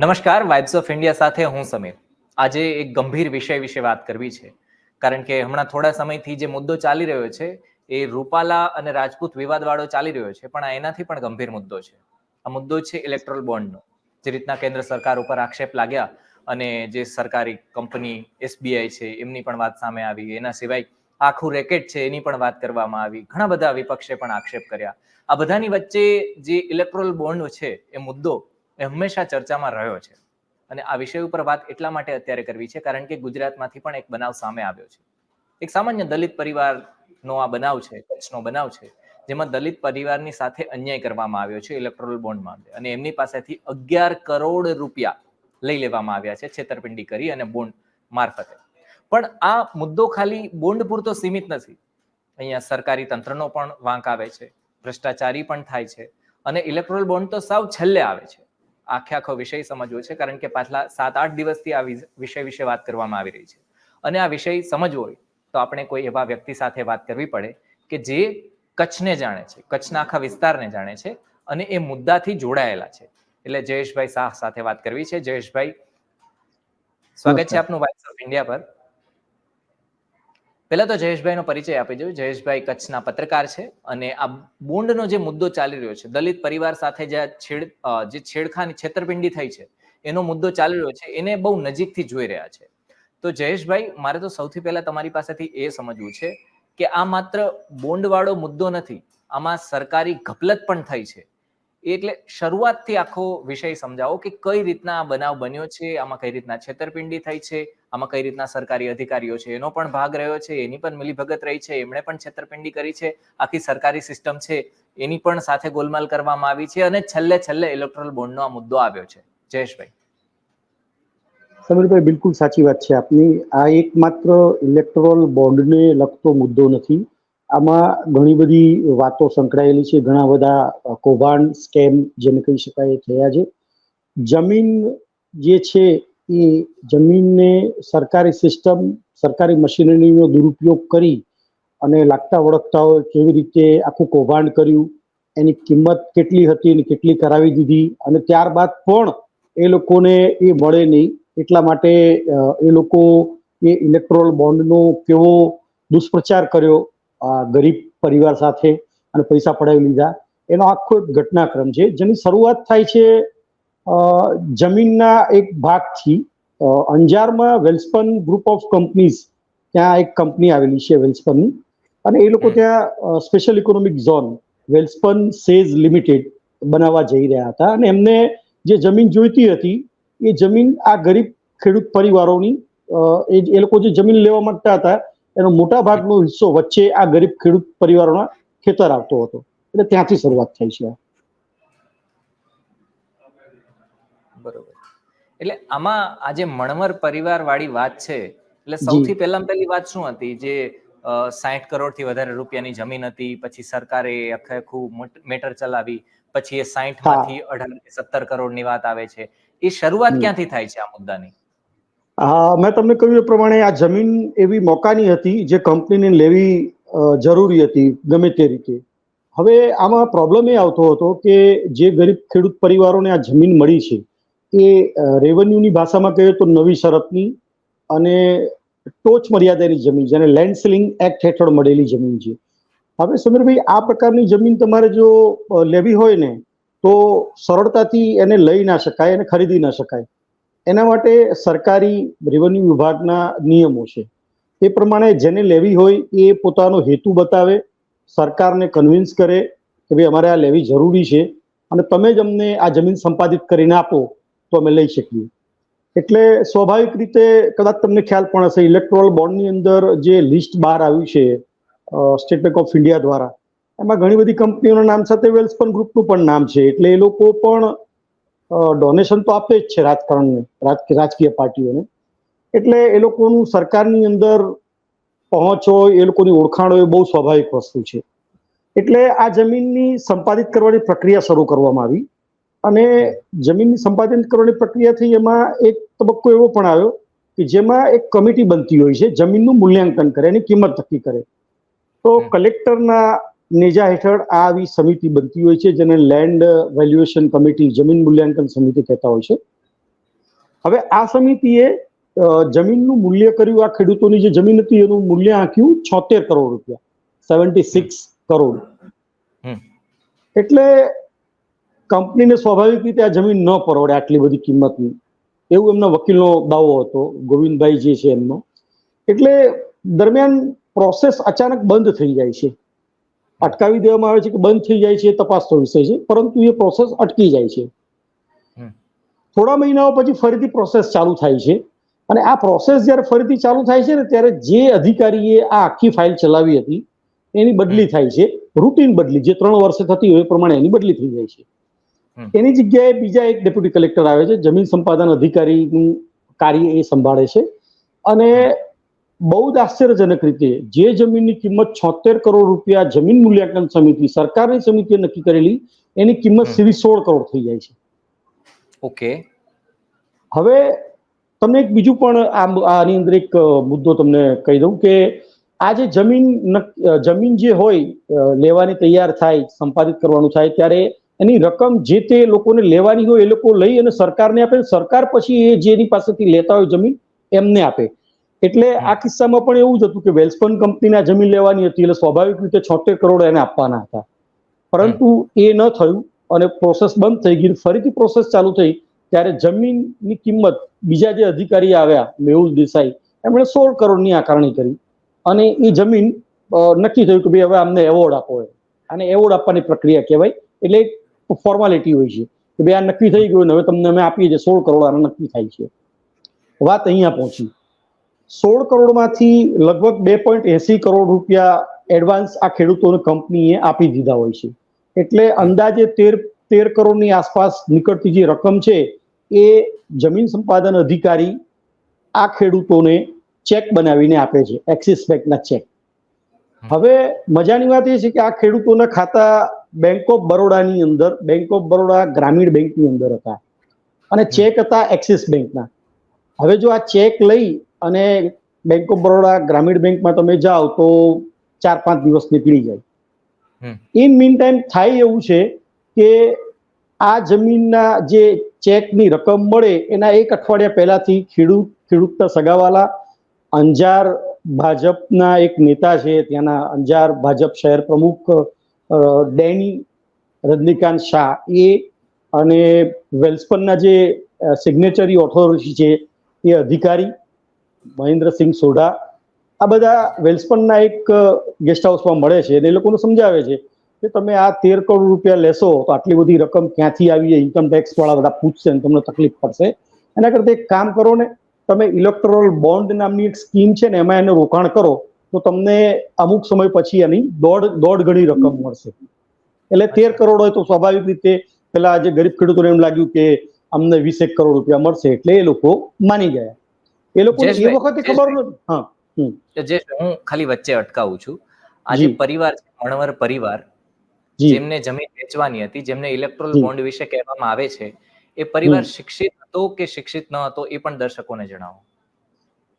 નમસ્કાર vibes of India સાથે હું સમીર. આજે એક ગંભીર વિષય વિશે વાત કરવી છે. કારણ કે હમણાં થોડા સમયથી જે મુદ્દો ચાલી રહ્યો છે, એ રૂપાલા અને રાજપૂત વિવાદવાળો ચાલી રહ્યો છે, પણ આ એનાથી પણ ગંભીર મુદ્દો છે. આ મુદ્દો છે ઇલેક્ટ્રોલ બોન્ડનો જે રીતના કેન્દ્ર સરકાર ઉપર આક્ષેપ લાગ્યા અને જે સરકારી કંપની એસબીઆઈ છે, એમની પણ વાત સામે આવી. એના સિવાય આખું રેકેટ છે, એની પણ વાત કરવામાં આવી. ઘણા બધા વિપક્ષે પણ આક્ષેપ કર્યા. આ બધાની વચ્ચે જે ઇલેક્ટ્રોલ બોન્ડ છે, એ મુદ્દો એ હંમેશા ચર્ચામાં રહ્યો છે. અને આ વિષય ઉપર વાત એટલા માટે અત્યારે કરવી છે, કારણ કે ગુજરાતમાંથી પણ એક બનાવ સામે આવ્યો છે. એક સામાન્ય દલિત પરિવારનો આ બનાવ છે કચ્છનો બનાવ છે, જેમાં દલિત પરિવારની સાથે અન્યાય કરવામાં આવ્યો છે ઇલેક્ટ્રોલ બોન્ડ મામલે અને એમની પાસેથી અગિયાર કરોડ રૂપિયા લઈ લેવામાં આવ્યા છે છેતરપિંડી કરી અને બોન્ડ મારફતે. પણ આ મુદ્દો ખાલી બોન્ડ પૂરતો સીમિત નથી. અહીંયા સરકારી તંત્રનો પણ વાંક આવે છે, ભ્રષ્ટાચારી પણ થાય છે, અને ઇલેક્ટ્રોલ બોન્ડ તો સાવ છેલ્લે આવે છે. આખે આખો વિષય સમજવો છે કારણ કે પાછલા સાત આઠ દિવસથી આ વિષય વિશે વાત કરવામાં આવી રહી છે. અને આ વિષય સમજવો હોય તો આપણે કોઈ એવા વ્યક્તિ સાથે વાત કરવી પડે કે જે કચ્છને જાણે છે કચ્છના આખા વિસ્તારને જાણે છે અને એ મુદ્દાથી જોડાયેલા છે. એટલે જયેશભાઈ શાહ સાથે વાત કરવી છે. જયેશભાઈ સ્વાગત છે આપનું વાઇસ ઓફ ઇન્ડિયા પર. પહેલા તો જયેશભાઈનો પરિચય આપી દઉં. જયેશભાઈ કચ્છના પત્રકાર છે અને આ બોન્ડનો જે મુદ્દો ચાલી રહ્યો છે, દલિત પરિવાર સાથે જે છેડ જે છેડખાની છેતરપિંડી થઈ છે, એનો મુદ્દો ચાલી રહ્યો છે, એને બહુ નજીકથી જોઈ રહ્યા છે. તો જયેશભાઈ, મારે તો સૌથી પહેલા તમારી પાસેથી એ સમજવું છે કે આ માત્ર બોન્ડવાળો મુદ્દો નથી, આમાં સરકારી ગફલત પણ થઈ છે. એટલે શરૂઆતથી આખો વિષય સમજાવો કે કઈ રીતના આ બનાવ બન્યો છે, આમાં કઈ રીતના છેતરપિંડી થઈ છે આમાં કઈ રીતના સરકારી અધિકારીઓ છે, એનો પણ ભાગ રહ્યો છે, એની પણ મિલીભગત રહી છે, એમણે પણ છેતરપિંડી કરી છે, આખી સરકારી સિસ્ટમ છે, એની પણ સાથે ગોલમાલ કરવામાં આવી છે અને છેલ્લે છેલ્લે ઇલેક્ટ્રોલ બોન્ડનો આ મુદ્દો આવ્યો છે. જયેશભાઈ. સમીરભાઈ, બિલકુલ સાચી વાત છે આપની. આ એકમાત્ર ઇલેક્ટ્રોલ બોન્ડને લગતો મુદ્દો નથી. આમાં ઘણી બધી વાતો સંકળાયેલી છે, ઘણા બધા કૌભાંડ, સ્કેમ જેને કહી શકાય થયા છે. જમીન જે છે એ જમીનને સરકારી સિસ્ટમ, સરકારી મશીનરીનો દુરુપયોગ કરી અને લાગતા વળગતાઓ કેવી રીતે આખું કૌભાંડ કર્યું, એની કિંમત કેટલી હતી અને કેટલી કરાવી દીધી અને ત્યારબાદ પણ એ લોકોને એ મળે નહીં. એટલા માટે એ લોકો એ ઇલેક્ટ્રોલ બોન્ડનો કેવો દુષ્પ્રચાર કર્યો ગરીબ પરિવાર સાથે અને પૈસા પડાવી લીધા. એનો આખો એક ઘટનાક્રમ છે, જેની શરૂઆત થાય છે જમીનના એક ભાગથી અંજારમાં વેલ્સપન ગ્રુપ ઓફ કંપનીઝ ત્યાં એક કંપની આવેલી છે વેલ્સપનની. અને એ લોકો ત્યાં special economic zone Welspun SEZ limited બનાવવા જઈ રહ્યા હતા. અને એમને જે જમીન જોઈતી હતી એ જમીન આ ગરીબ ખેડૂત પરિવારોની એ લોકો જે જમીન લેવા માંગતા હતા એનો મોટા ભાગનો હિસ્સો વચ્ચે આ ગરીબ ખેડૂત પરિવારોના ખેતર આવતો હતો. એટલે ત્યાંથી શરૂઆત થઈ છે બરોબર એટલે આમાં આ જે મણવર પરિવાર વાળી વાત છે એટલે સૌથી પહેલા પહેલી વાત શું હતી? જે સાહીઠ કરોડથી વધારે રૂપિયાની જમીન હતી પછી સરકારે આખે આખું મેટર ચલાવી પછી એ સાહીઠમાંથી અઢાર સત્તર કરોડની વાત આવે છે. એ શરૂઆત ક્યાંથી થાય છે આ મુદ્દાની? મેં તમને કહ્યું એ પ્રમાણે આ જમીન એવી મોકાની હતી જે કંપનીને લેવી જરૂરી હતી ગમે તે રીતે. હવે આમાં પ્રોબ્લેમ એ આવતો હતો કે જે ગરીબ ખેડૂત પરિવારોને આ જમીન મળી છે એ રેવન્યુની ભાષામાં કહીએ તો નવી શરતની અને ટોચ મર્યાદાની જમીન જેને લેન્ડ સીલિંગ એક્ટ હેઠળ મળેલી જમીન છે. હવે સમીરભાઈ, આ પ્રકારની જમીન તમારે જો લેવી હોય ને, તો સરળતાથી એને લઈ ના શકાય અને ખરીદી ના શકાય. એના માટે સરકારી રેવન્યુ વિભાગના નિયમો છે. એ પ્રમાણે જેને લેવી હોય, એ પોતાનો હેતુ બતાવે, સરકારને કન્વિન્સ કરે કે ભાઈ, અમારે આ લેવી જરૂરી છે અને તમે જ અમને આ જમીન સંપાદિત કરીને આપો. તો અમે લઈ શકીએ. એટલે સ્વાભાવિક રીતે કદાચ તમને ખ્યાલ પણ હશે ઇલેક્ટ્રોલ બોન્ડની અંદર જે લિસ્ટ બહાર આવ્યું છે સ્ટેટ બેંક ઓફ ઇન્ડિયા દ્વારા, એમાં ઘણી બધી કંપનીઓના નામ સાથે વેલ્સપન ગ્રુપનું પણ નામ છે. એટલે એ લોકો પણ ડોનેશન તો આપે જ છે રાજકારણને રાજકીય પાર્ટીઓને. એટલે એ લોકોનું સરકારની અંદર પહોંચ હોય, એ લોકોની ઓળખાણ હોય બહુ સ્વાભાવિક વસ્તુ છે. એટલે આ જમીનની સંપાદિત કરવાની પ્રક્રિયા શરૂ કરવામાં આવી. અને જમીનની સંપાદન કરવાની પ્રક્રિયા થઈ એમાં એક તબક્કો એવો પણ આવ્યો કે જેમાં એક કમિટી બનતી હોય છે જમીનનું મૂલ્યાંકન કરે એની કિંમત નક્કી કરે. તો કલેક્ટરના નેજા હેઠળ આ આવી સમિતિ બનતી હોય છે જેને લેન્ડ વેલ્યુએશન કમિટી જમીન મૂલ્યાંકન સમિતિ કહેતા હોય છે. હવે આ સમિતિએ જમીનનું મૂલ્ય કર્યું આ ખેડૂતોની જે જમીન હતી એનું મૂલ્ય આંક્યું છોતેર કરોડ રૂપિયા સેવન્ટી સિક્સ કરોડ. હમ. એટલે કંપનીને સ્વાભાવિક રીતે આ જમીન ન પરવડે આટલી બધી કિંમતની. એવું એમના વકીલનો દાવો હતો ગોવિંદભાઈ જે છે એમનો. એટલે દરમિયાન પ્રોસેસ અચાનક બંધ થઈ જાય છે. અટકાવી દેવામાં આવે છે કે બંધ થઈ જાય છે એ તપાસનો વિષય છે પરંતુ એ પ્રોસેસ અટકી જાય છે. થોડા મહિનાઓ પછી ફરીથી પ્રોસેસ ચાલુ થાય છે. અને આ પ્રોસેસ જ્યારે ફરીથી ચાલુ થાય છે ને ત્યારે જે અધિકારીએ આ આખી ફાઇલ ચલાવી હતી એની બદલી થાય છે. રૂટીન બદલી જે ત્રણ વર્ષે થતી હોય એ પ્રમાણે એની બદલી થઈ જાય છે. એની જગ્યાએ બીજા એક ડેપ્યુટી કલેક્ટર આવે છે જમીન સંપાદન અધિકારીનું કાર્ય એ સંભાળે છે. અને બહુ જ આશ્ચર્યજનક રીતે જે જમીનની કિંમત છોતેર કરોડ રૂપિયા જમીન મૂલ્યાંકન સમિતિ સરકારની સમિતિએ નક્કી કરેલી એની કિંમત. સીધી સોળ કરોડ થઈ જાય છે. ઓકે. હવે તમને એક બીજું પણ આ આની અંદર એક મુદ્દો તમને કહી દઉં કે આ જે જમીન જમીન જે હોય લેવાની તૈયાર થાય સંપાદિત કરવાનું થાય ત્યારે એની રકમ જે તે લોકોને લેવાની હોય એ લોકો લઈ અને સરકારને આપે. સરકાર પછી એ જેની પાસેથી લેતા હોય જમીન એમને આપે. એટલે આ કિસ્સામાં પણ એવું જ હતું કે વેલ્સપન કંપનીના જમીન લેવાની હતી એટલે સ્વાભાવિક રીતે છોતેર કરોડ એને આપવાના હતા. પરંતુ એ ન થયું અને પ્રોસેસ બંધ થઈ ગઈ. ફરીથી પ્રોસેસ ચાલુ થઈ ત્યારે જમીનની કિંમત બીજા જે અધિકારી આવ્યા, મેહુલ દેસાઈ, એમણે સોળ કરોડની આકારણી કરી. અને એ જમીન નક્કી થયું કે ભાઈ હવે અમને એવોર્ડ આપો અને એવોર્ડ આપવાની પ્રક્રિયા કહેવાય. એટલે એક ફોર્માલિટી હોય છે કે ભાઈ આ નક્કી થઈ ગયું હવે તમને અમે આપીએ છીએ સોળ કરોડ આના નક્કી થાય છે. વાત અહીંયા પહોંચી. સોળ કરોડમાંથી લગભગ બે પોઈન્ટ એસી કરોડ રૂપિયા એડવાન્સ આ ખેડૂતોને કંપનીએ આપી દીધા હોય છે. એટલે અંદાજે તેર તેર કરોડની આસપાસ નીકળતી જે રકમ છે એ જમીન સંપાદન અધિકારી આ ખેડૂતોને ચેક બનાવીને આપે છે એક્સિસ બેંકના ચેક. હવે મજાની વાત એ છે કે આ ખેડૂતોના ખાતા બેંક ઓફ બરોડાની અંદર બેંક ઓફ બરોડા ગ્રામીણ બેંકની અંદર હતા. અને ચેક હતા એક્સિસ બેંકના હવે જો આ ચેક લઈ અને બેંક ઓફ બરોડા ગ્રામીણ બેંકમાં તમે જાઓ તો ચાર પાંચ દિવસ નીકળી જાય. ઇન મીન ટાઈમ થાય એવું છે કે આ જમીનના જે ચેકની રકમ મળે એના એક અઠવાડિયા પહેલાથી ખેડૂત ખેડૂતના સગાવાલા અંજાર ભાજપના એક નેતા છે ત્યાંના અંજાર ભાજપ શહેર પ્રમુખ ડેની, રજનીકાંત શાહ, એ અને વેલ્સપનના જે સિગ્નેચરી ઓથોરિટી છે, એ અધિકારી, મહેન્દ્રસિંહ સોઢા. આ બધા વેલ્સપનના એક ગેસ્ટ હાઉસમાં મળે છે અને એ લોકોને સમજાવે છે કે તમે આ તેર કરોડ રૂપિયા લેશો તો આટલી બધી રકમ ક્યાંથી આવી ઇન્કમ ટેક્સ વાળા બધા પૂછશે અને તમને તકલીફ પડશે. એના કરતાં એક કામ કરો ને, તમે ઇલેક્ટ્રોલ બોન્ડ નામની એક સ્કીમ છે ને, એમાં એને રોકાણ કરો. તો તમને અમુક સમય પછી એની દોઢ દોઢ ગણી રકમ મળશે. એટલે તેર કરોડ હોય તો સ્વાભાવિક રીતે પેલા જે ગરીબ ખેડૂતોને એમ લાગ્યું કે અમને વીસેક કરોડ રૂપિયા મળશે એટલે એ લોકો માની ગયા. એ લોકો એ વખતે ખબર હા જે હું ખાલી વચ્ચે અટકાવું છું. આજે પરિવાર છે મણવર પરિવાર. જેમને જમીન વેચવાની હતી જેમને ઇલેક્ટ્રોલ. બોન્ડ વિશે કહેવામાં આવે છે એ પરિવાર શિક્ષિત હતો કે શિક્ષિત ન હતો એ પણ દર્શકોને જણાવો.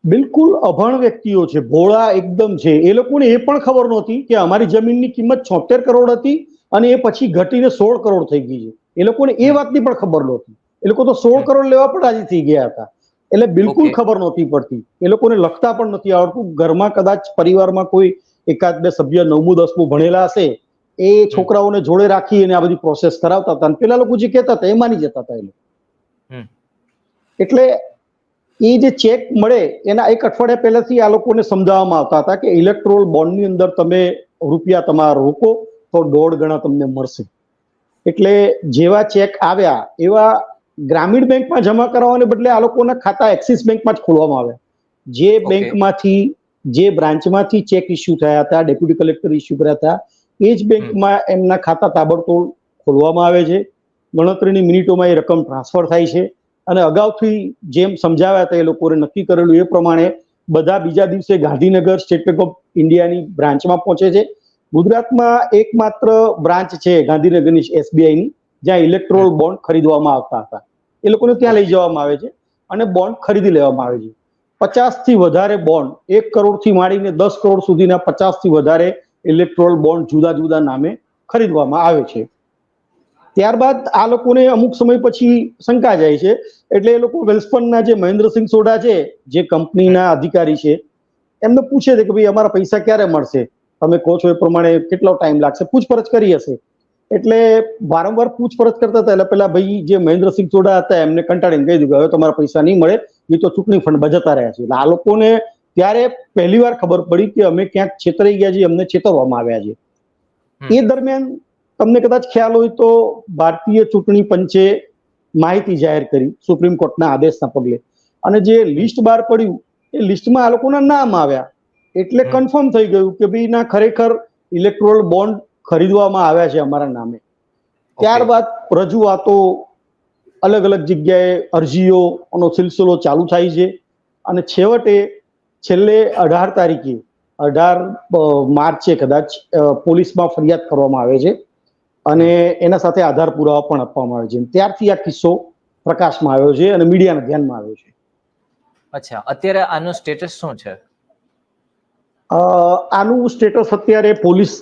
બિલકુલ અભણ વ્યક્તિઓ છે ભોળા એકદમ છે. એ લોકોને એ પણ ખબર નહોતી કે અમારી જમીનની કિંમત છોતેર કરોડ હતી અને એ પછી ઘટીને સોળ કરોડ થઈ ગઈ છે. એ લોકોને એ વાતની પણ ખબર નહોતી. એ લોકો તો સોળ કરોડ લેવા પણ રાજી થઈ ગયા હતા. એટલે બિલકુલ ખબર નહોતી પડતી. એ લોકોને લખતા પણ નથી આવડતું. ઘરમાં કદાચ પરિવારમાં કોઈ એકાદ બે સભ્ય નવમું દસમું ભણેલા હશે એ છોકરાઓને જોડે રાખી અને આ બધી પ્રોસેસ કરાવતા હતા. અને પેલા લોકો જે કહેતા હતા એ માની જતા હતા એ લોકો. એટલે એ જે ચેક મળે એના એક અઠવાડિયા પહેલાથી આ લોકોને સમજાવવામાં આવતા હતા કે ઇલેક્ટ્રોલ બોન્ડની અંદર તમે રૂપિયા તમારા રોકો તો દોઢ ગણા તમને મળશે. એટલે જેવા ચેક આવ્યા એવા ગ્રામીણ બેંકમાં જમા કરાવવાને બદલે આ લોકોના ખાતા એક્સિસ બેંકમાં જ ખોલવામાં આવ્યા જે. બેંકમાંથી જે બ્રાન્ચમાંથી ચેક ઇસ્યુ થયા હતા ડેપ્યુટી કલેક્ટર ઇસ્યુ કર્યા હતા એ જ બેંકમાં એમના ખાતા તાબડતોડ ખોલવામાં આવે છે. ગણતરીની મિનિટોમાં એ રકમ ટ્રાન્સફર થાય છે. અને અગાઉથી જેમ સમજાવ્યા હતા એ લોકોએ નક્કી કરેલું એ પ્રમાણે બધા બીજા દિવસે ગાંધીનગર સ્ટેટ બેંક ઓફ ઇન્ડિયાની બ્રાન્ચમાં પહોંચે છે. ગુજરાતમાં એકમાત્ર બ્રાન્ચ છે ગાંધીનગરની એસબીઆઈની જ્યાં ઇલેક્ટ્રોલ બોન્ડ ખરીદવામાં આવતા હતા. એ લોકોને ત્યાં લઈ જવામાં આવે છે અને બોન્ડ ખરીદી લેવામાં આવે છે. પચાસથી વધારે બોન્ડ એક કરોડથી માંડીને દસ કરોડ સુધીના પચાસથી વધારે ઇલેક્ટ્રોલ બોન્ડ જુદા જુદા નામે ખરીદવામાં આવે છે. ત્યારબાદ આ લોકોને અમુક સમય પછી શંકા જાય છે. એટલે એ લોકો વેલ્સપનના જે મહેન્દ્રસિંહ સોઢા છે જે કંપનીના અધિકારી છે એમને પૂછે છે કે ભાઈ અમારા પૈસા ક્યારે મળશે? તમે કહો છો એ પ્રમાણે કેટલો ટાઈમ લાગશે? પૂછપરછ કરી હશે. એટલે વારંવાર પૂછપરછ કરતા હતા. એટલે પેલા ભાઈ જે મહેન્દ્રસિંહ સોડા હતા એમને કંટાળીને કહી દીધું કે હવે તમારા પૈસા નહીં મળે એ તો ચૂંટણી ફંડ બજતા રહ્યા છે. એટલે આ લોકોને ત્યારે પહેલી વાર ખબર પડી કે અમે ક્યાંક છેતરાઈ ગયા છીએ અમને છેતરવામાં આવ્યા છે. એ દરમિયાન તમને કદાચ ખ્યાલ હોય તો ભારતીય ચૂંટણી પંચે માહિતી જાહેર કરી સુપ્રીમ કોર્ટના આદેશના પગલે. અને જે લિસ્ટ બહાર પડ્યું એ લિસ્ટમાં આ લોકોના નામ આવ્યા. એટલે કન્ફર્મ થઈ ગયું કે ભાઈ ના ખરેખર ઇલેક્ટ્રોલ બોન્ડ ખરીદવામાં આવ્યા છે અમારા નામે. ત્યારબાદ રજૂઆતો અલગ અલગ જગ્યાએ અરજીઓનો સિલસિલો ચાલુ થાય છે. અને છેવટે છેલ્લે અઢાર તારીખે અઢાર માર્ચે કદાચ પોલીસમાં ફરિયાદ કરવામાં આવે છે. અને એના સાથે આધાર પુરાવા પણ આપવામાં આવે છે. ત્યારથી આ કિસ્સો પ્રકાશમાં આવ્યો છે અને મીડિયાના ધ્યાનમાં આવ્યો છે. અચ્છા અત્યારે આનો સ્ટેટસ શું છે? આનું સ્ટેટસ અત્યારે પોલીસ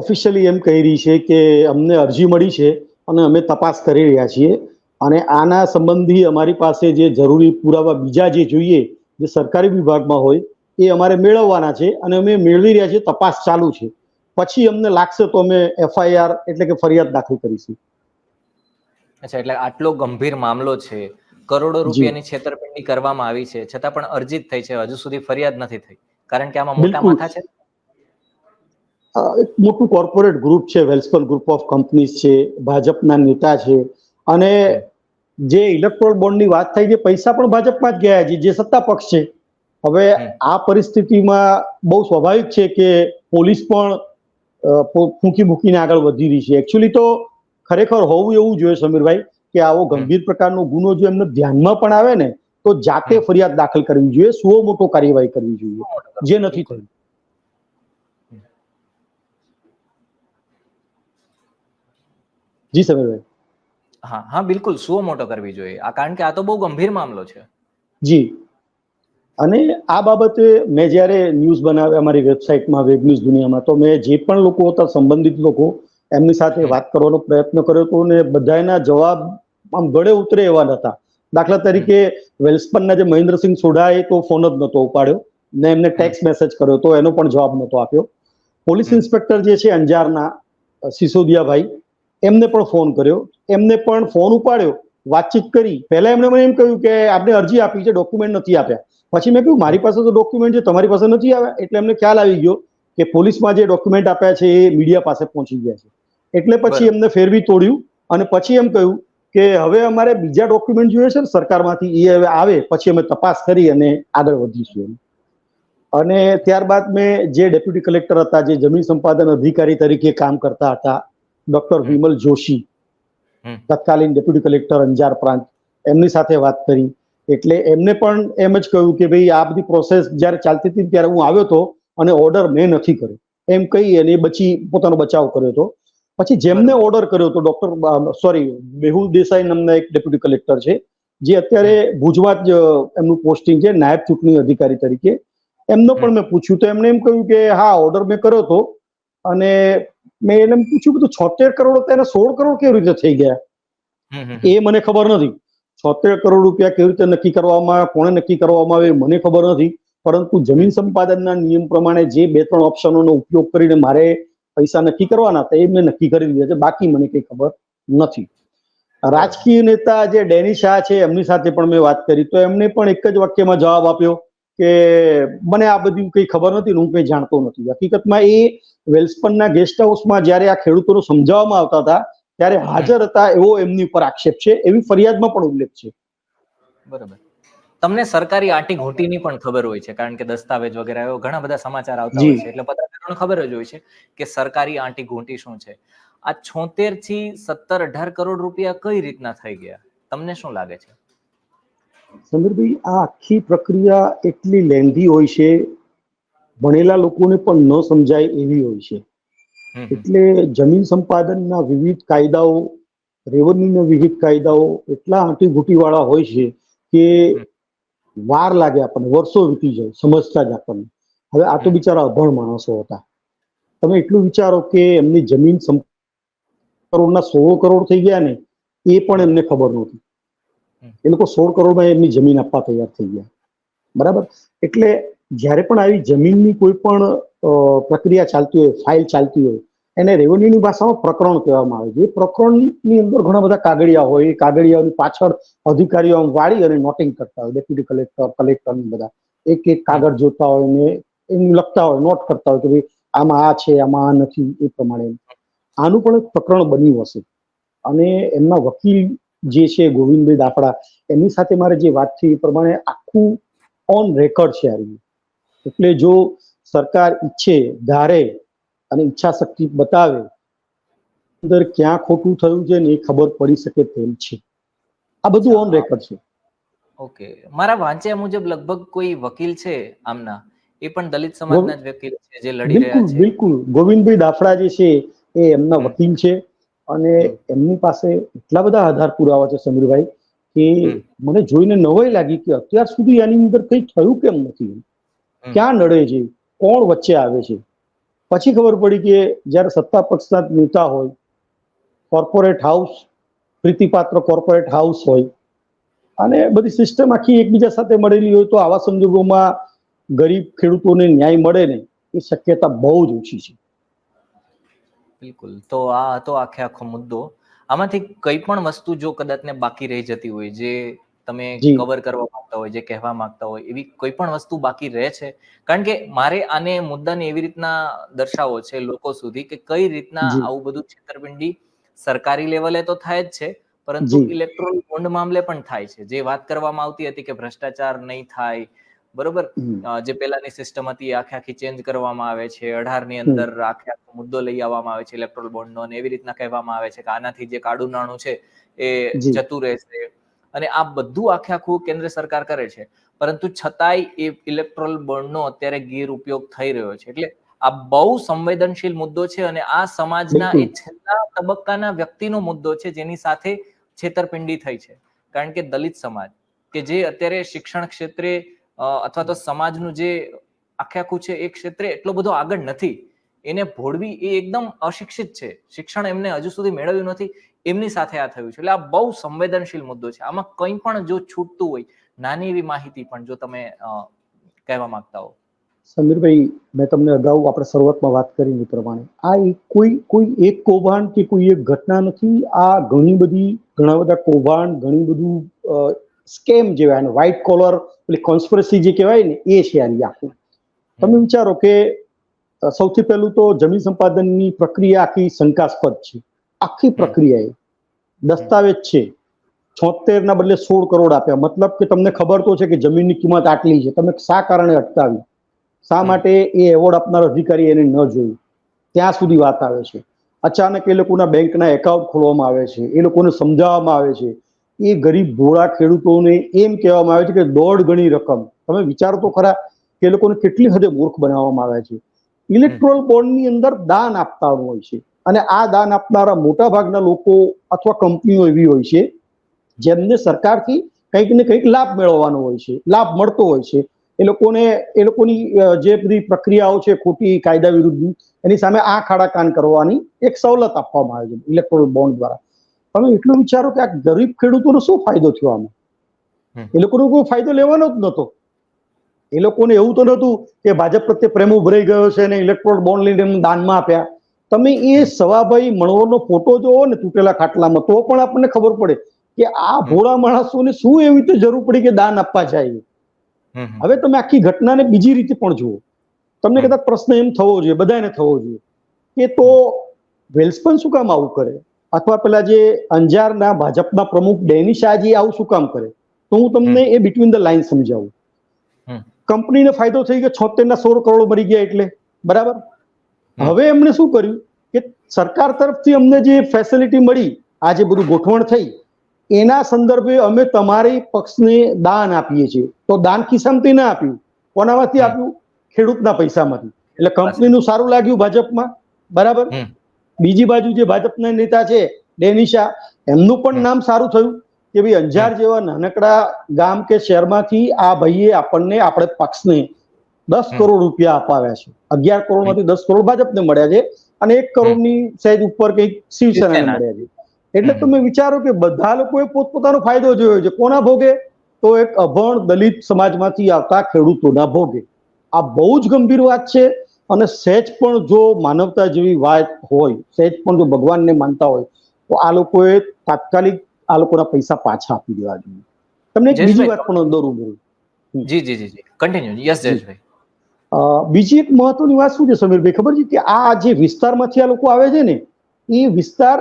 ઓફિશિયલી એમ કહી રહી છે કે અમને અરજી મળી છે અને અમે તપાસ કરી રહ્યા છીએ. અને આના સંબંધી અમારી પાસે જે જરૂરી પુરાવા બીજા જે જોઈએ જે સરકારી વિભાગમાં હોય એ અમારે મેળવવાના છે અને અમે મેળવી રહ્યા છીએ તપાસ ચાલુ છે. પછી અમને લાગશે તો અમે એફઆઈઆર એટલે કે ફરિયાદ દાખલ કરીશું. અચ્છા એટલે આટલો ગંભીર મામલો છે. કરોડો રૂપિયાની છેતરપિંડી કરવામાં આવી છે. છતાં પણ અરજીત થઈ છે. હજુ સુધી ફરિયાદ નથી થઈ. કારણ કે આમાં મોટા માથા છે? એક મોટું કોર્પોરેટ ગ્રુપ છે વેલ્સપન ગ્રુપ ઓફ કંપનીઝ છે ભાજપના નેતા છે. અને જે ઇલેક્ટ્રોલ બોન્ડની વાત થઈ છે પૈસા પણ ભાજપમાં જ ગયા છે જે સત્તા પક્ષ છે. હવે આ પરિસ્થિતિમાં બહુ સ્વાભાવિક છે કે પોલીસ પણ ફૂંકી મૂકીને આગળ વધી રહી છે. એકચ્યુઅલી તો ખરેખર હોવું એવું જોઈએ સમીરભાઈ કે આવો ગંભીર પ્રકારનો ગુનો જો એમને ધ્યાનમાં પણ આવે ને તો જાતે ફરિયાદ દાખલ કરવી જોઈએ સુઓ મોટો કાર્યવાહી કરવી જોઈએ. જે નથી થયું. જી સમીરભાઈ. હા હા બિલકુલ સુઓ મોટો કરવી જોઈએ. આ કારણ કે આ તો બહુ ગંભીર મામલો છે. જી. અને આ બાબતે મેં જ્યારે ન્યૂઝ બનાવ્યા અમારી વેબસાઇટમાં વેબ ન્યૂઝ દુનિયામાં તો મેં જે પણ લોકો હતા સંબંધિત લોકો એમની સાથે વાત કરવાનો પ્રયત્ન કર્યો હતો અને બધાના જવાબ આમ ગળે ઉતરે એવા નહોતા દાખલા તરીકે વેલ્સપનના જે મહેન્દ્રસિંહ સોઢાએ તો ફોન જ નહોતો ઉપાડ્યો ને એમને ટેક્સ મેસેજ કર્યો તો એનો પણ જવાબ નહોતો આપ્યો. પોલીસ ઇન્સ્પેક્ટર જે છે અંજારના સિસોદિયાભાઈ એમને પણ ફોન કર્યો. એમને પણ ફોન ઉપાડ્યો વાતચીત કરી. પહેલા એમણે મને એમ કહ્યું કે આપણે અરજી આપી છે ડોક્યુમેન્ટ નથી આપ્યા. પછી મેં કહ્યું મારી પાસે તો ડોક્યુમેન્ટ છે તમારી પાસે નથી આવ્યા. એટલે એમને ખ્યાલ આવી ગયો કે પોલીસમાં જે ડોક્યુમેન્ટ આપ્યા છે એ મીડિયા પાસે પહોંચી ગયા છે. એટલે પછી એમને ફેરવી તોડ્યું અને પછી એમ કહ્યું કે હવે અમારે બીજા ડોક્યુમેન્ટ જોઈએ છે ને સરકારમાંથી એ હવે આવે પછી અમે તપાસ કરી અને આગળ વધીશું એમ. અને ત્યારબાદ મેં જે ડેપ્યુટી કલેક્ટર હતા જે જમીન સંપાદન અધિકારી તરીકે કામ કરતા હતા ડોક્ટર વિમલ જોશી તત્કાલીન ડેપ્યુટી કલેક્ટર અંજાર પ્રાંત એમની સાથે વાત કરી. એટલે એમને પણ એમ જ કહ્યું કે ભાઈ આ બધી પ્રોસેસ જ્યારે ચાલતી હતી ત્યારે હું આવ્યો હતો અને ઓર્ડર મેં નથી કર્યો. એમ કહી અને એ બચી પોતાનો બચાવ કર્યો હતો. પછી જેમને ઓર્ડર કર્યો હતો ડોક્ટર સોરી મેહુલ દેસાઈ નામના એક ડેપ્યુટી કલેક્ટર છે જે અત્યારે ભુજમાં જ એમનું પોસ્ટિંગ છે નાયબ ચૂંટણી અધિકારી તરીકે. એમનો પણ મેં પૂછ્યું તો એમણે એમ કહ્યું કે હા ઓર્ડર મેં કર્યો હતો અને મેં એને પૂછ્યું કે છોતેર કરોડ હતા એને સોળ કરોડ કેવી રીતે થઈ ગયા. એ મને ખબર નથી. છોતેર કરોડ રૂપિયા કેવી રીતે નક્કી કરવામાં કોણે નક્કી કરવામાં આવે મને ખબર નથી. પરંતુ જમીન સંપાદનના નિયમ પ્રમાણે જે બે ત્રણ ઓપ્શનોનો ઉપયોગ કરીને મારે પૈસા નક્કી કરવાના હતા એ મેં નક્કી કરી દીધા છે. બાકી મને કઈ ખબર નથી. રાજકીય નેતા જે ડેની શાહ છે, એમની સાથે પણ મેં વાત કરી. તો એમને પણ એક જ વાક્યમાં જવાબ આપ્યો કે, મને આ બધી કઈ ખબર નથી હું કઈ જાણતો નથી. હકીકતમાં એ વેલ્સપનના ગેસ્ટ હાઉસમાં જ્યારે આ ખેડૂતોને સમજાવવામાં આવતા હતા ત્યારે હાજર હતા એવો એમની ઉપર આક્ષેપ છે એવી ફરિયાદમાં પણ ઉલ્લેખ છે. બરાબર. તમને સરકારી આંટી ઘૂંટીની પણ ખબર હોય છે કારણ કે દસ્તાવેજ વગેરે ઘણા બધા સમાચાર આવતા હોય છે એટલે પત્રકારોને ખબર જ હોય છે કે સરકારી આંટી ઘૂંટી શું છે. આ છોતેરથી સત્તર અઢાર કરોડ રૂપિયા કઈ રીતના થઈ ગયા? તમને શું લાગે છે? સમીરભાઈ આ આખી પ્રક્રિયા એટલી લેન્ધી હોય છે ભણેલા લોકોને પણ ન સમજાય એવી હોય છે. એટલે જમીન સંપાદનના વિવિધ કાયદાઓ રેવન્યુના વિવિધ કાયદાઓ એટલા આંટીઘૂંટી વાળા હોય છે કે વાર લાગે આપણને વર્ષો વીતી જાય સમજતા જ આપણને. હવે આ તો બિચારા અભણ માણસો હતા. તમે એટલું વિચારો કે એમની જમીન કરોડના સોળ કરોડ થઈ ગયા ને એ પણ એમને ખબર નહોતી. એ લોકો સોળ કરોડમાં એમની જમીન આપવા તૈયાર થઈ ગયા. બરાબર? એટલે જ્યારે પણ આવી જમીનની કોઈ પણ પ્રક્રિયા ચાલતી હોય ફાઇલ ચાલતી હોય એને રેવન્યુની ભાષામાં પ્રકરણ કહેવામાં આવે છે. એ પ્રકરણની અંદર ઘણા બધા કાગળિયા હોય, એ કાગળિયાઓની પાછળ અધિકારીઓ વાળી અને નોટિંગ કરતા હોય ડેપ્યુટી કલેક્ટર કલેક્ટર બધા. એક એક કાગળ જોતા હોય ને એમ લખતા હોય નોટ કરતા હોય કે ભાઈ આમાં આ છે, આમાં આ નથી, એ પ્રમાણે. આનું પણ એક પ્રકરણ બન્યું હશે. અને એમના વકીલ જે છે, ગોવિંદભાઈ દાફડા, એમની સાથે મારે જે વાત થઈ એ પ્રમાણે આખું ઓન રેકોર્ડ છે આ એટલે જો સરકાર ઈચ્છે, ધારે અને ઈચ્છા શક્તિ બતાવે અંદર ક્યાં ખોટું થયું છે ને એ ખબર પડી શકે તેમ છે. આ બધું ઓન રેકોર્ડ છે. ઓકે. મારા વાંચ્યા મુજબ લગભગ કોઈ વકીલ છે આમના? એ પણ દલિત સમાજના જ વકીલ છે જે લડી રહ્યા છે. બિલકુલ. ગોવિંદભાઈ દાફડા જે છે એ એમના વકીલ છે અને એમની પાસે એટલા બધા આધાર પુરાવા છે સમીરભાઈ કે મને જોઈને નવાઈ લાગી કે અત્યાર સુધી આની અંદર કંઈ થયું કેમ નથી? ક્યાં નડે છે? કોણ વચ્ચે આવે છે? પછી ખબર પડી કે જ્યારે સત્તા પક્ષના નેતા હોય કોર્પોરેટ હાઉસ પ્રીતિપાત્ર કોર્પોરેટ હાઉસ હોય, અને બધી સિસ્ટમ આખી એકબીજા સાથે મળેલી હોય, તો આવા સંજોગોમાં ગરીબ ખેડૂતોને ન્યાય મળે ને એ શક્યતા બહુ જ ઓછી છે. બિલકુલ. તો આ હતો આખે આખો મુદ્દો. આમાંથી કઈ પણ વસ્તુ જો કદાચ ને બાકી રહી જતી હોય, જે તમે કવર કરવા માંગતા હોય જે કહેવા માંગતા હોય એવી કોઈ પણ વસ્તુ બાકી રહે છે? કારણ કે મારે આને મુદ્દાને એવી રીતના દર્શાવવો છે લોકો સુધી કે કઈ રીતના આવું બધું છેતરપિંડી સરકારી લેવલે તો થાય જ છે પરંતુ. ઇલેક્ટ્રોલ બોન્ડ મામલે પણ થાય છે. જે વાત કરવામાં આવતી હતી કે ભ્રષ્ટાચાર નહીં થાય બરોબર? જે પેલાની સિસ્ટમ હતી આખે આખી ચેન્જ કરવામાં આવે છે અઢારની અંદર આખે આખો મુદ્દો લઈ આવવામાં આવે છે ઇલેક્ટ્રોલ બોન્ડ નો અને એવી રીતના કહેવામાં આવે છે કે આનાથી જે કાળું નાણું છે એ જતું રહેશે. અને આ બધું આખે આખું કેન્દ્ર સરકાર કરે છે. પરંતુ છતાંય એ ઇલેક્ટ્રોલ બોન્ડનો અત્યારે ગેરઉપયોગ થઈ રહ્યો છે. એટલે આ બહુ સંવેદનશીલ મુદ્દો છે અને આ સમાજના એ છેલ્લા તબક્કાના વ્યક્તિનો મુદ્દો છે જેની સાથે છેતરપિંડી થઈ છે. કારણ કે દલિત સમાજ કે જે અત્યારે શિક્ષણ ક્ષેત્રે અથવા તો સમાજનું જે આખે આખું છે એ ક્ષેત્રે એટલો બધો આગળ નથી. એને ભોળવી એ એકદમ અશિક્ષિત છે. શિક્ષણ એમને હજુ સુધી મેળવ્યું નથી. એમની સાથે આ થયું છે. એટલે આ બહુ સંવેદનશીલ મુદ્દો છે. આમાં કંઈ પણ જો છૂટતું હોય નાની એવી માહિતી પણ જો તમે કહેવા માંગતા હો. સમીરભાઈ મેં તમને અગાઉ આપણે શરૂઆતમાં વાત કરી એ પ્રમાણે. આ એક કોઈ કોઈ એક કૌભાંડ કે કોઈ એક ઘટના નથી. આ ઘણી બધી ઘણા બધા કૌભાંડ ઘણી બધું સ્કેમ જેવા અને વ્હાઇટ કોલર એટલે કોન્સ્પરસી જે કહેવાય ને એ છે આની આખું. તમે વિચારો કે સૌથી પહેલું તો જમીન સંપાદનની પ્રક્રિયા આખી શંકાસ્પદ છે. આખી પ્રક્રિયા એ દસ્તાવેજ છે. છોતેર ના બદલે સોળ કરોડ આપ્યા. મતલબ કે તમને ખબર તો છે કે જમીનની કિંમત આટલી છે. તમે શા કારણે અટકાવી? શા માટે એ એવોર્ડ આપનાર અધિકારી એને ન જોયું? ત્યાં સુધી વાત આવે છે. અચાનક એ લોકોના બેંકના એકાઉન્ટ ખોલવામાં આવે છે. એ લોકોને સમજાવવામાં આવે છે. એ ગરીબ ભોળા ખેડૂતોને એમ કહેવામાં આવે છે કે દોઢ ગણી રકમ. તમે વિચારો તો ખરા કે એ લોકોને કેટલી હદે મૂર્ખ બનાવવામાં આવે છે. ઇલેક્ટ્રોલ બોન્ડની અંદર દાન આપતા હોય છે. અને આ દાન આપનારા મોટા ભાગના લોકો અથવા કંપનીઓ એવી હોય છે જેમને સરકારથી કંઈક ને કંઈક લાભ મેળવવાનો હોય છે લાભ મળતો હોય છે. એ લોકોને એ લોકોની જે બધી પ્રક્રિયાઓ છે ખોટી કાયદા વિરુદ્ધની એની સામે આ ખાડા કાન કરવાની એક સવલત આપવામાં આવે છે ઇલેક્ટ્રોલ બોન્ડ દ્વારા. તમે એટલું વિચારો કે આ ગરીબ ખેડૂતોનો શું ફાયદો થયો આમાં? એ લોકોનો કોઈ ફાયદો લેવાનો જ નહોતો. એ લોકોને એવું તો નહોતું કે ભાજપ પ્રત્યે પ્રેમ ઉભરાઈ ગયો છે અને ઇલેક્ટ્રોલ બોન્ડ લઈને એમને દાનમાં આપ્યા. તમે એ સવાભાઈ મણવરનો ફોટો જોવો ને તૂટેલા ખાટલામાં તો પણ આપણને ખબર પડે કે આ ભોળા માણસોને શું એવી રીતે જરૂર પડી કે દાન આપવા જાય. હવે તમે આખી ઘટનાને બીજી રીતે પણ જુઓ. તમને કદાચ પ્રશ્ન એમ થવો જોઈએ બધાને થવો જોઈએ કે તો વેલ્સપન શું કામ આવું કરે? અથવા પેલા જે અંજારના ભાજપના પ્રમુખ ડેની શાહજી આવું શું કામ કરે? તો હું તમને એ બિટવીન ધ લાઈન સમજાવું. કંપનીને ફાયદો થઈ ગયો છોતેર ના સોળ કરોડ મરી ગયા એટલે બરાબર. હવે એમણે શું કર્યું કે સરકાર તરફથી અમને જે ફેસિલિટી મળી આ જે બધું ગોઠવણ થઈ એના સંદર્ભે અમે તમારી પક્ષને દાન આપીએ છીએ. તો દાન ખિસ્સામાંથી ના આપ્યું કોનામાંથી આપ્યું? ખેડૂતના પૈસામાંથી. એટલે કંપનીનું સારું લાગ્યું ભાજપમાં બરાબર? બીજી બાજુ જે ભાજપના નેતા છે ડેનિશા એમનું પણ નામ સારું થયું કે ભાઈ અંજાર જેવા નાનકડા ગામ કે શહેરમાંથી આ ભાઈએ આપણને આપણે પક્ષને દસ કરોડ રૂપિયા અપાવ્યા છે. અગિયાર કરોડમાંથી દસ કરોડ ભાજપને મળ્યા છે અને એક કરોડની સહેજ ઉપર કંઈક શિવસેનાને શિવસેના. મળ્યા છે. એટલે તમે વિચારો કે બધા લોકોએ પોતપોતાનો ફાયદો જોયો છે. કોના ભોગે? તો એક અભણ દલિત સમાજમાંથી આવતા ખેડૂતોના ભોગે. આ બહુ જ ગંભીર વાત છે અને સહેજ પણ જો માનવતા જેવી વાત હોય સહેજ પણ જો ભગવાનને માનતા હોય તો આ લોકોએ તાત્કાલિક આ લોકોના પૈસા પાછા આપી દેવા જોઈએ. તમને એક બીજી વાત પણ અંદર ઉભરું જી જી જી કન્ટિન્યુ યસ જયેશભાઈ. બીજી એક મહત્વની વાત શું છે સમીરભાઈ? ખબર છે કે આ જે વિસ્તારમાંથી આ લોકો આવે છે ને એ વિસ્તાર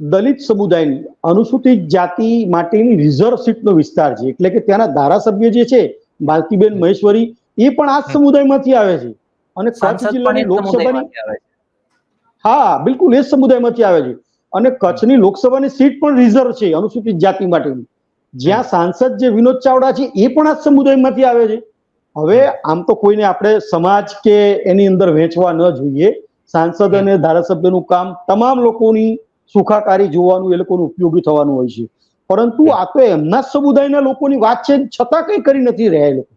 દલિત સમુદાયની અનુસૂચિત જાતિ માટેની રિઝર્વ સીટનો વિસ્તાર છે. એટલે કે ત્યાંના ધારાસભ્ય જે છે માલતીબેન મહેશ્વરી એ પણ આ સમુદાયમાંથી આવે છે. અને કચ્છ જિલ્લાની લોકસભાની. હા બિલકુલ એ જ સમુદાયમાંથી આવે છે. અને કચ્છની લોકસભાની સીટ પણ રિઝર્વ છે અનુસૂચિત જાતિ માટેની. જ્યાં સાંસદ જે વિનોદ ચાવડા છે એ પણ આ સમુદાયમાંથી આવે છે. હવે આમ તો કોઈને આપણે સમાજ કે એની અંદર વેચવા ન જોઈએ. સાંસદ અને ધારાસભ્યનું કામ તમામ લોકોની સુખાકારી જોવાનું એ લોકોનું ઉપયોગી થવાનું હોય છે. પરંતુ આ તો એમના સમુદાયના લોકોની વાત છે છતાં કંઈ કરી નથી રહ્યા લોકો.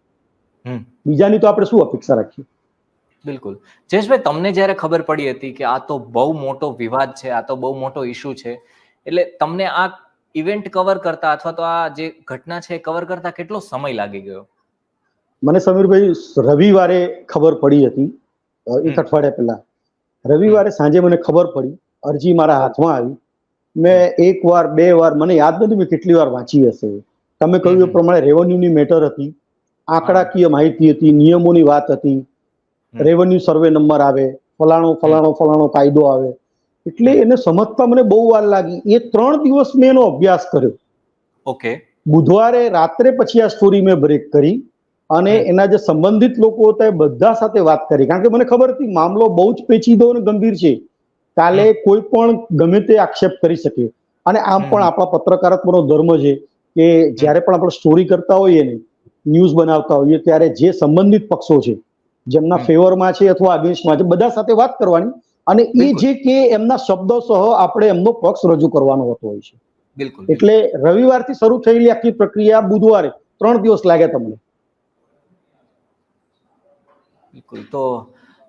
બીજાની તો આપણે શું અપેક્ષા રાખીએ? બિલકુલ. જયેશભાઈ તમને જ્યારે ખબર પડી હતી કે આ તો બહુ મોટો વિવાદ છે આ તો બહુ મોટો ઇશ્યુ છે એટલે તમને આ ઇવેન્ટ કવર કરતા અથવા તો આ જે ઘટના છે કવર કરતા કેટલો સમય લાગી ગયો? મને સમીરભાઈ રવિવારે ખબર પડી હતી. એક અઠવાડિયા પહેલા. રવિવારે સાંજે મને ખબર પડી. અરજી મારા હાથમાં આવી. મેં એક વાર બે વાર મને યાદ નથી મેં કેટલી વાર વાંચી હશે. તમે કહ્યું એ. પ્રમાણે રેવન્યુની મેટર હતી. આંકડાકીય માહિતી હતી નિયમોની વાત હતી. રેવન્યુ સર્વે નંબર આવે ફલાણો ફલાણો ફલાણો કાયદો આવે. એટલે એને સમજતા મને બહુ વાર લાગી. એ ત્રણ દિવસ મેં એનો અભ્યાસ કર્યો. ઓકે. બુધવારે રાત્રે પછી આ સ્ટોરી મેં બ્રેક કરી. અને એના જે સંબંધિત લોકો હતા એ બધા સાથે વાત કરી. કારણ કે મને ખબર હતી મામલો બહુ જ પેચીદો અને ગંભીર છે. કાલે કોઈ પણ ગમે તે આક્ષેપ કરી શકે. અને આમ પણ આપણા પત્રકારત્વનો ધર્મ છે કે જ્યારે પણ આપણે સ્ટોરી કરતા હોઈએ ને ન્યૂઝ બનાવતા હોઈએ ત્યારે જે સંબંધિત પક્ષો છે જેમના ફેવરમાં છે અથવા અગેન્સ્ટમાં છે બધા સાથે વાત કરવાની. અને એ જે કે એમના શબ્દો સહ આપણે એમનો પક્ષ રજૂ કરવાનો હોતો હોય છે. બિલકુલ. એટલે રવિવારથી શરૂ થયેલી આખી પ્રક્રિયા બુધવારે ત્રણ દિવસ લાગ્યા તમને. બિલકુલ. તો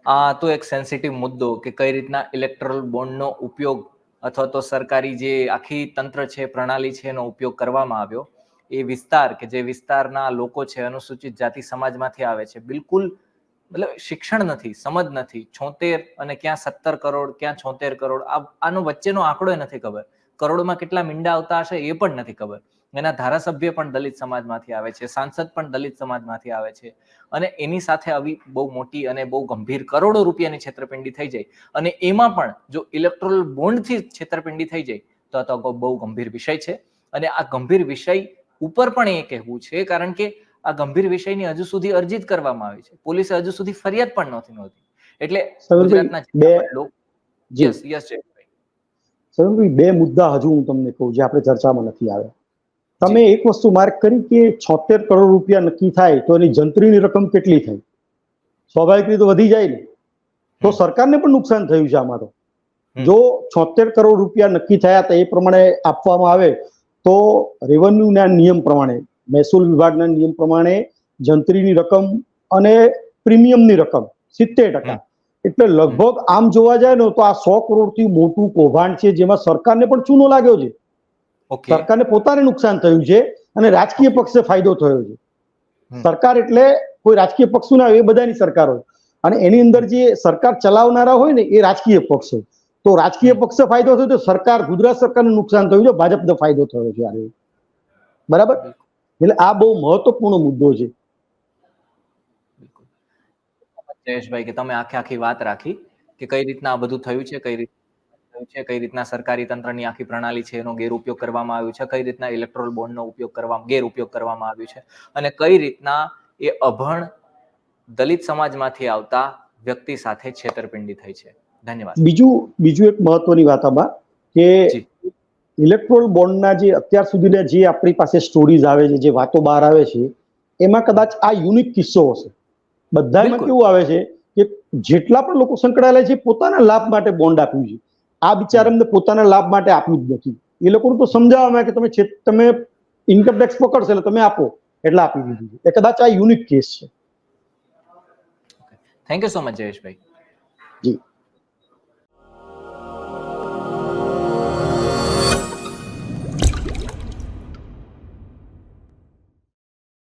આ તો એક સેન્સિટિવ મુદ્દો કે કઈ રીતના ઇલેક્ટ્રલ બોન્ડનો ઉપયોગ અથવા તો સરકારી જે આખી તંત્ર છે, પ્રણાલી છે, એનો ઉપયોગ કરવામાં આવ્યો. એ વિસ્તાર કે જે વિસ્તારના લોકો છે, અનુસૂચિત જાતિ સમાજમાંથી આવે છે. બિલકુલ મતલબ શિક્ષણ નથી, સમજ નથી. છોતેર અને ક્યાં સત્તર કરોડ, ક્યાં છોતેર કરોડ આનો વચ્ચેનો આંકડો નથી ખબર. કરોડમાં કેટલા મીંડા આવતા હશે એ પણ નથી ખબર. એના ધારાસભ્ય પણ દલિત સમાજમાંથી આવે છે સાંસદ પણ દલિત સમાજમાંથી આવે છે. અને એની સાથે આવી બહુ મોટી અને બહુ ગંભીર કરોડો રૂપિયાની છેતરપિંડી થઈ જાય. અને એમાં પણ જો ઇલેક્ટ્રોલ બોન્ડથી છેતરપિંડી થઈ જાય તો આ તો બહુ ગંભીર વિષય છે. અને આ ગંભીર વિષય ઉપર પણ એ કહેવું છે કારણ કે આ ગંભીર વિષયની હજુ સુધી અરજી કરવામાં આવી છે. પોલીસે હજુ સુધી ફરિયાદ પણ નહોતી નહોતી એટલે ગુજરાતના યસ યસ બે મુદ્દા હજુ હું તમને કહું જે આપણે ચર્ચામાં નથી આવ્યા. તમે એક વસ્તુ માર્ક કરી કે છોતેર કરોડ રૂપિયા નક્કી થાય તો એની જંત્રીની રકમ કેટલી થાય સ્વાભાવિક રીતે વધી જાય ને. તો સરકારને પણ નુકસાન થયું છે આમાં તો. જો છોતેર કરોડ રૂપિયા નક્કી થયા તો એ પ્રમાણે આપવામાં આવે તો રેવન્યુના નિયમ પ્રમાણે મહેસૂલ વિભાગના નિયમ પ્રમાણે જંત્રીની રકમ અને પ્રીમિયમની રકમ સિત્તેર ટકા. એટલે લગભગ આમ જોવા જાય ને તો આ સો કરોડથી મોટું કૌભાંડ છે જેમાં સરકારને પણ ચૂનો લાગ્યો છે. સરકારને પોતાને નુકસાન થયું છે અને રાજકીય પક્ષે ફાયદો થયો છે. સરકાર એટલે કોઈ રાજકીય પક્ષ ના હોય એ બધાની સરકાર હોય. અને એની અંદર જે સરકાર ચલાવનારા હોય ને એ રાજકીય પક્ષ હોય. તો રાજકીય પક્ષે ફાયદો થયો તો સરકાર ગુજરાત સરકારને નુકસાન થયું છે ભાજપને ફાયદો થયો છે આ બરાબર? એટલે આ બહુ મહત્વપૂર્ણ મુદ્દો છે. જયેશભાઈ કે તમે આખે આખી વાત રાખી કે કઈ રીતના આ બધું થયું છે કઈ રીતના થયું છે? કઈ રીતના સરકારી તંત્રની આખી પ્રણાલી છે? એનો ગેરઉપયોગ કરવામાં આવ્યો છે? કઈ રીતના ઇલેક્ટ્રોલ બોન્ડનો ઉપયોગ કરવા ગેરઉપયોગ કરવામાં આવ્યો છે? અને કઈ રીતના એ અભણ દલિત સમાજમાંથી આવતા વ્યક્તિ સાથે છેતરપિંડી થઈ છે? ધન્યવાદ. બીજું બીજું એક મહત્વની વાત આમાં કે. ઇલેક્ટ્રોલ બોન્ડના જે અત્યાર સુધીના જે આપણી પાસે સ્ટોરીઝ આવે છે જે વાતો બહાર આવે છે એમાં કદાચ આ યુનિક કિસ્સો હશે. બધામાં કેવું આવે છે કે જેટલા પણ લોકો સંકળાયેલા છે પોતાના લાભ માટે બોન્ડ આપ્યું છે. આ બિચારા એમને પોતાના લાભ માટે આપ્યું જ નથી. એ લોકોને તો સમજાવવામાં કે તમે તમે ઇન્કમ ટેક્સ પકડશો એટલે તમે આપો એટલે આપી દીધું છે. એ કદાચ આ યુનિક કેસ છે. Thank you so much Jayeshbhai ji.